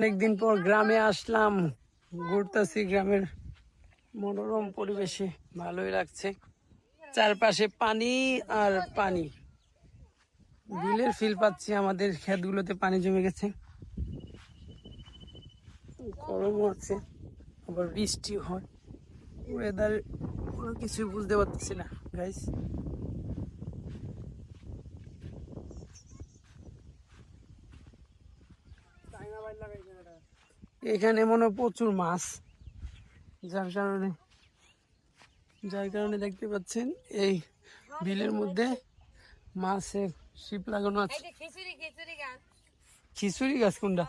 অনেকদিন পর গ্রামে আসলাম। ঘুরতেছি গ্রামের মনোরম পরিবেশে। ভালোই লাগছে। চারপাশে পানি আর পানি। বিলের ফিল পাচ্ছি আমাদের ক্ষেতগুলোতে পানি জমে গেছে। গরমও আছে, আবার বৃষ্টি হয়। ওয়েদার কোনো কিছু বুঝতে পারতেছি না গাইস এখানে মনে হয় প্রচুর মাছ। যার কারণে যার কারণে দেখতে পাচ্ছেন এই বিলের মধ্যে মাছের শিপ লাগানো আছে। খিচুড়ি গাছ। কোনটা?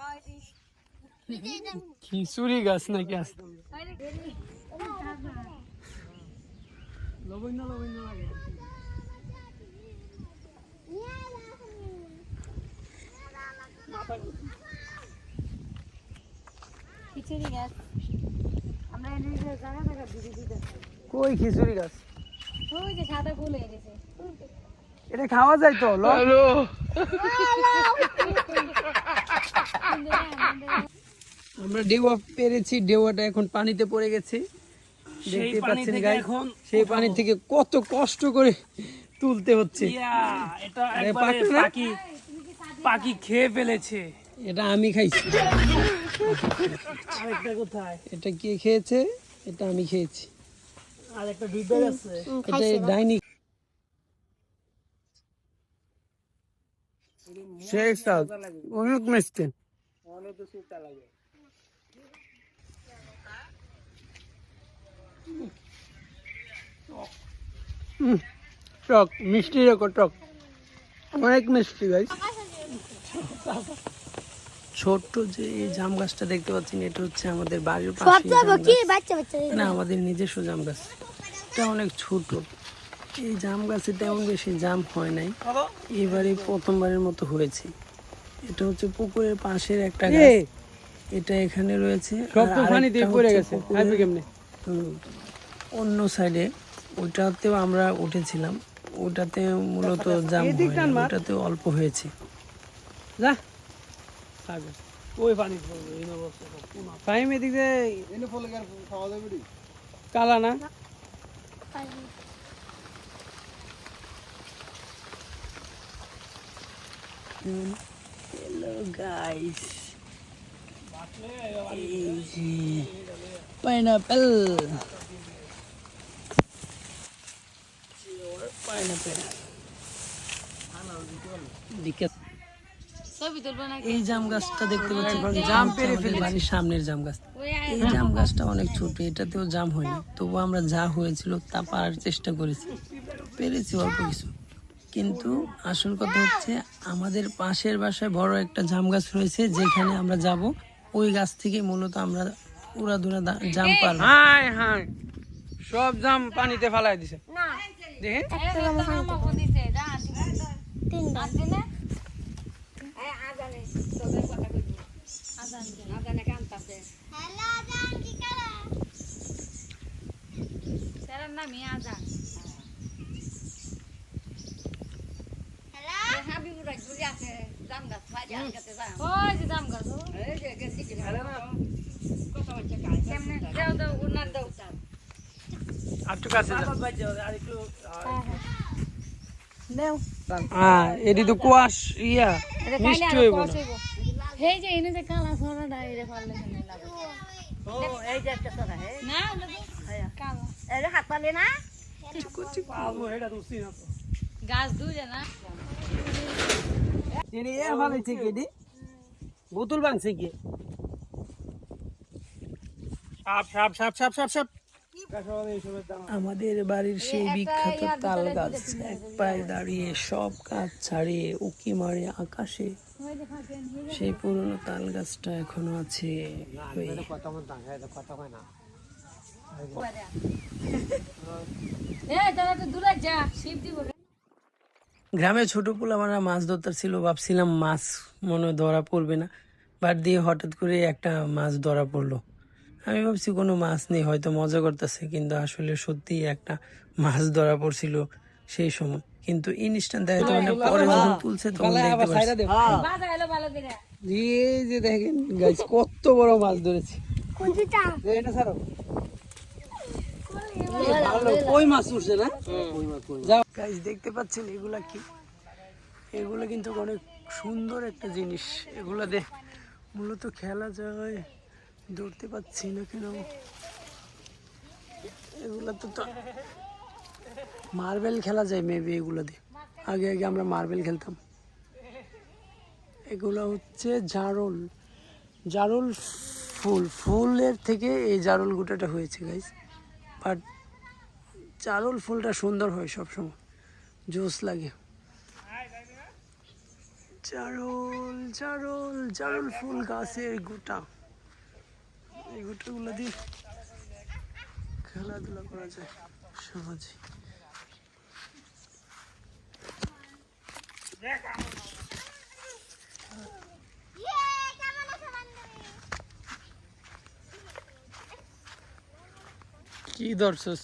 খিচুড়ি গাছ নাকি আছে না লাগে। খিচুড়ি গাছ। আমরা এনে জায়গা জায়গা কই খিচুড়ি গাছ? ওই যে সাদা ফুল হয়ে গেছে। এটা খাওয়া যায় তো হ্যালো। আমরা ডেওয়া পেরেছি ডেওয়াটা এখন পানিতে পড়ে গেছে। দেখতে পাচ্ছেন এখন সেই পানি থেকে কত কষ্ট করে তুলতে হচ্ছে। এটা পাখি খেয়ে ফেলেছে। এটা আমি খাইছি। আরেকটা কোথায়? এটা কে খেয়েছে? এটা আমি খেয়েছি। আরেকটা গেছে এটা ডাইনি শেখ সাদ অনেক মিষ্টি। হুম, টক মিষ্টি রেখো টক। অনেক মিষ্টি গাইস ছোট্ট যে এই জাম গাছটা দেখতে পাচ্ছেন এটা হচ্ছে আমাদের বাড়ির পাশে কি বাচ্চা বাচ্চা? না আমাদের নিজস্ব জাম গাছ। এটা অনেক ছোট। এই জাম গাছে তেমন বেশি জাম হয় নাই। এবারে প্রথমবারের মতো হয়েছে। এটা হচ্ছে পুকুরের পাশের একটা গাছ। এটা এখানে রয়েছে। অন্য সাইডে ওইটাতেও আমরা উঠেছিলাম। ওটাতে মূলত জাম। ওটাতে অল্প হয়েছে। যা। থাকবে। ওই পানি পড়বে এই অবস্থা টাইম এদিকে কালা না? হ্যালো গাইস এই যে পাইনাপেল পাইনাপেল দিকে না এই জাম গাছটা দেখতে পাচ্ছেন জাম পেরে ফেলে বাড়ির সামনের জাম গাছ। এই জাম গাছটা অনেক ছোট এটাতেও জাম হয়নি। তবু আমরা যা হয়েছিল তা পারার চেষ্টা করেছি। পেরেছি অল্প কিছু। কিন্তু আসল কথা হচ্ছে আমাদের পাশের বাসায় বড় একটা জাম গাছ রয়েছে যেখানে আমরা যাব। ওই গাছ থেকে মূলত আমরা উড়াধুরা দা- জাম পারব। হাই হাই। সব জাম পানিতে ফালাই দিছে। না দেখে একটা জামা আমাকে দিছে যা তিনটা দিনে এই আজানে তোদের কথা কইবি আজান আজানে কান্তাছে হ্যালো আজান কি করে স্যারের নামই আজান হ্যালো হাবিবুর রাজুরি আছে জাম গাছ ফাজে আনতে যাম ওই যে জাম গাছ এই যে গেছি কি ভালো না কত বাচ্চা কাজ কেমনে দাও দাও উনার দাও চাল আটটু কাছে যা আর একটু দাও হ্যাঁ এটি তো কুয়াশ ইয়া মিষ্টি হইব না। এই যে এনে যে কালা সরাটা এটা পারলে ও এই যে একটা কথা হে না কালা। এই হাত পালে না? রুচি না তো গাছ দুইটা না। তিনি এর ভালো থেকে দি বোতল ভাঙছে কি? সাপ সাপ সাপ সাপ সাপ সাপ। আমাদের বাড়ির সেই বিখ্যাত তাল গাছ এক পায়ে দাঁড়িয়ে সব কাজ ছাড়িয়ে উকি মারে আকাশে। সেই পুরনো তাল গাছটা এখনও আছে। গ্রামে ছোট পোলামারা মাছ ধরতে ছিল ভাবছিলাম মাছ মনে ধরা পড়বে না বাট দিয়ে হঠাৎ করে একটা মাছ ধরা পড়ল। আমি ভাবছি কোনো মাছ নেই হয়তো মজা করতেছে কিন্তু আসলে সত্যি একটা মাছ ধরা পড়ছিল সেই সময়। কিন্তু ইনস্ট্যান্ট দেখাতে পারে যখন তুলছে তখন দেখতে করে। এই যে দেখেন গাইস কত বড় মাছ ধরেছি। এটা ছাড়ো। কই মাছ উঠছে না? যাও। গাইজ দেখতে পাচ্ছেন এগুলা কি? এগুলো কিন্তু অনেক সুন্দর একটা জিনিস। এগুলা দেখ মূলত খেলা যায় ধরতে পাচ্ছি না কেন? এগুলা তো মার্বেল খেলা যায় মেবি এগুলো দিয়ে। আগে আগে আমরা মার্বেল খেলতাম। এগুলো হচ্ছে জারল। জারল ফুল। ফুলের থেকে এই জারল গুটাটা হয়েছে গাইজ বাট চারুল ফুলটা সুন্দর হয় সবসময়। জোস লাগে। চারুল চারুল চারুল ফুল গাছের গোটা এই গোটাগুলো দিয়ে খেলাধুলা করা যায় সহজে কি ধরছস?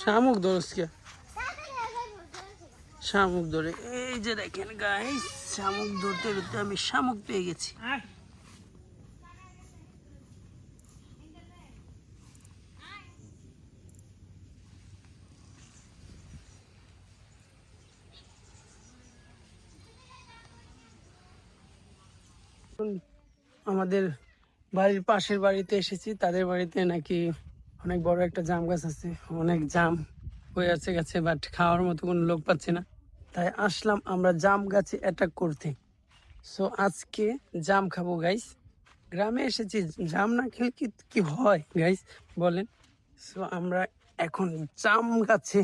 শামুক ধরস কে? শামুক ধরে। এই যে দেখেন গাইস শামুক ধরতে ধরতে আমি শামুক পেয়ে গেছি। আমাদের বাড়ির পাশের বাড়িতে এসেছি। তাদের বাড়িতে নাকি অনেক বড় একটা জাম গাছ আছে। অনেক জাম হয়ে আছে গাছে বাট খাওয়ার মতো কোনো লোক পাচ্ছি না। তাই আসলাম আমরা জাম গাছে অ্যাটাক করতে। সো আজকে জাম খাব গাইস গ্রামে এসেছি। জাম না খেলে কি কি হয় গাইস বলেন। সো আমরা এখন জাম গাছে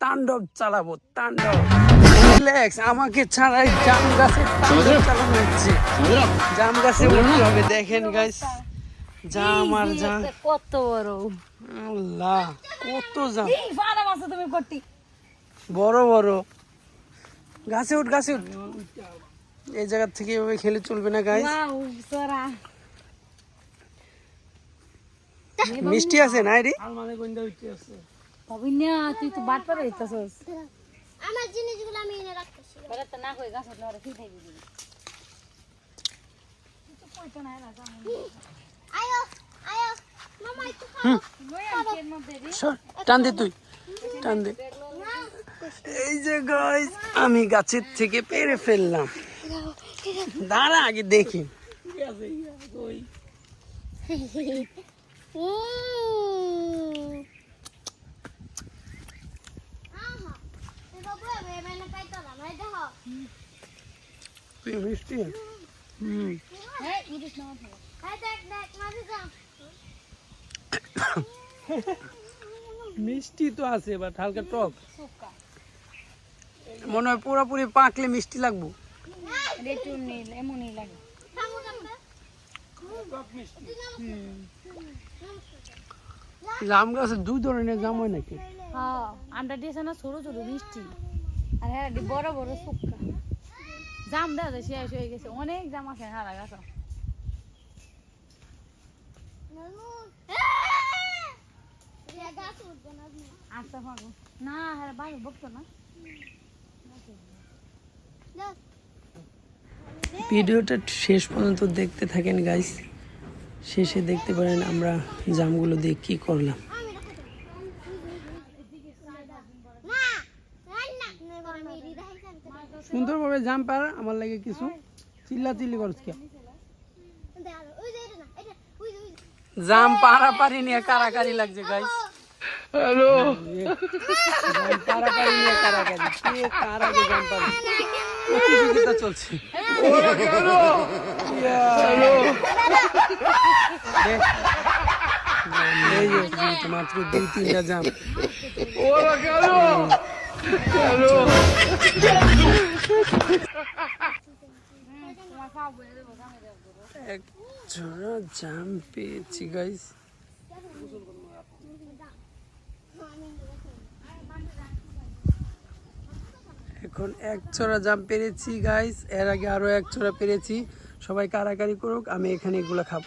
তাণ্ডব চালাবো, তাণ্ডব। রিল্যাক্স আমাকে ছাড়াই জাম গাছে চালানো হচ্ছে। জাম গাছে উঠতে হবে দেখেন গাইস জাম আর জাম কত বড়। আল্লাহ কত জাম। তুমি করতি। বড় বড়। গাছে উঠ গাছে উঠ। এই জায়গা থেকে এভাবে খেলে চলবে না গাইস মিষ্টি আছে না রে তুই তো বাট পারে আমার জিনিসগুলো আমি এনে রাখতেছি। তো না কই গাছ ধরে ফির খাই দিবি আয়ো আয়ো মামা একটু খাও। টান দে তুই টান দে। এই যে গাইস আমি গাছের থেকে পেরে ফেললাম। দাঁড়া আগে দেখি। উম। আহা, এই বাবু, এবার এমনি খাইতাম, এই দেখো। তুই মিষ্টি? হুম। হ্যাঁ। মিষ্টি তো আছে বাট হালকা টক। মনে হয় পুরোপুরি পাকলে মিষ্টি লাগবো। জাম গাছে দুই ধরনের জাম হয় নাকি? হ্যাঁ আমরা দিয়েছে না ছোট ছোট মিষ্টি। আর হ্যাঁ বড় বড় শুক্কা জাম দেওয়া যায় শেষ হয়ে গেছে। অনেক জাম আছে হারা গাছ। এই গাছ। আচ্ছা পাবো না হ্যাঁ বাড়ি বকতো না। ভিডিওটা শেষ পর্যন্ত দেখতে থাকেন গাইস শেষে দেখতে পারেন আমরা জামগুলো দিয়ে কি করলাম আমি রাখো তো। না, রান্না। আমি এডি দেখাইছি, আমি তো সুন্দরভাবে জাম পার আমার লাগে কিছু চিল্লা চিল্লি করছ কে। জাম পারাপারি নিয়ে কারাকারি লাগছে গাইস হ্যালো। পারাপারি নিয়ে কারাকারি। কে কার আগে জাম পারে প্রতিযোগিতা চলছে। এই যে মাত্র দুই তিনটা জাম। এক ঝোড়া জাম পেয়েছি গাইস এখন এক চড়া জাম পেরেছি গাইস এর আগে আরও এক চড়া পেরেছি। সবাই কারাকারি করুক আমি এখানে এগুলো খাব।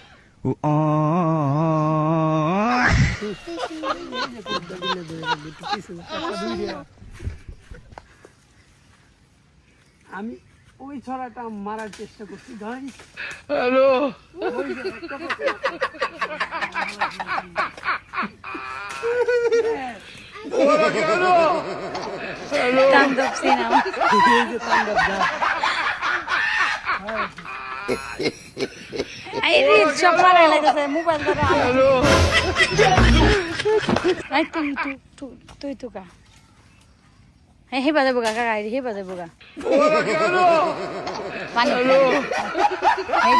আমি ওই ছড়াটা মারার চেষ্টা করছি তাণ্ডব সিনেমা। সব মারা লাগতেছে মোবাইল ধরে আই তুই তুই তুই তুই তো কা। হ্যাঁ হে বাজে বোগা কাকা হে বাজে বোগা পানি এই যে এই যে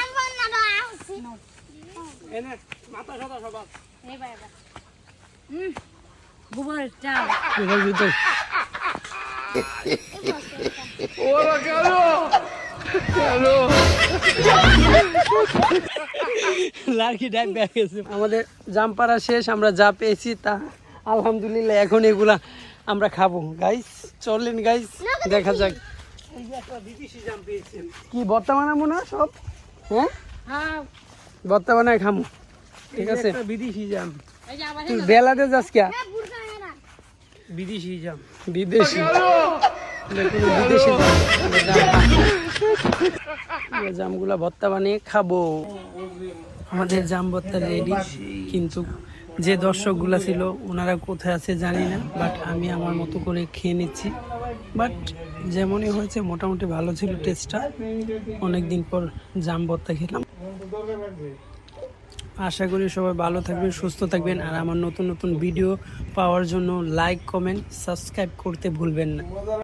এনে মাথা সাদা সবার। গোবর চাল। এটার ভিতর। লার্কি ডাক ব্যাগ আমাদের জাম পাড়া শেষ আমরা যা পেয়েছি তা আলহামদুলিল্লাহ এখন এগুলা আমরা খাব। গাইস চলেন গাইস দেখা। যাক। কি বর্তমানে মনে না সব? হ্যাঁ হ্যাঁ বর্তা বানায় খামো ঠিক আছে? বিদেশি জাম। তুই বেলাতে যাস কে? বিদেশি জাম। বিদেশি। দেখুন বিদেশি জামগুলা ভর্তা বানিয়ে খাব। আমাদের জাম ভর্তা রেডি কিন্তু যে দর্শকগুলা ছিল ওনারা কোথায় আছে জানি না বাট আমি আমার মতো করে খেয়ে নিচ্ছি। বাট যেমনই হয়েছে, মোটামুটি ভালো ছিল টেস্টটা। অনেকদিন পর জাম ভর্তা খেলাম। আশা করি সবাই ভালো থাকবেন, সুস্থ থাকবেন। আর আমার নতুন নতুন ভিডিও পাওয়ার জন্য লাইক কমেন্ট সাবস্ক্রাইব করতে ভুলবেন না।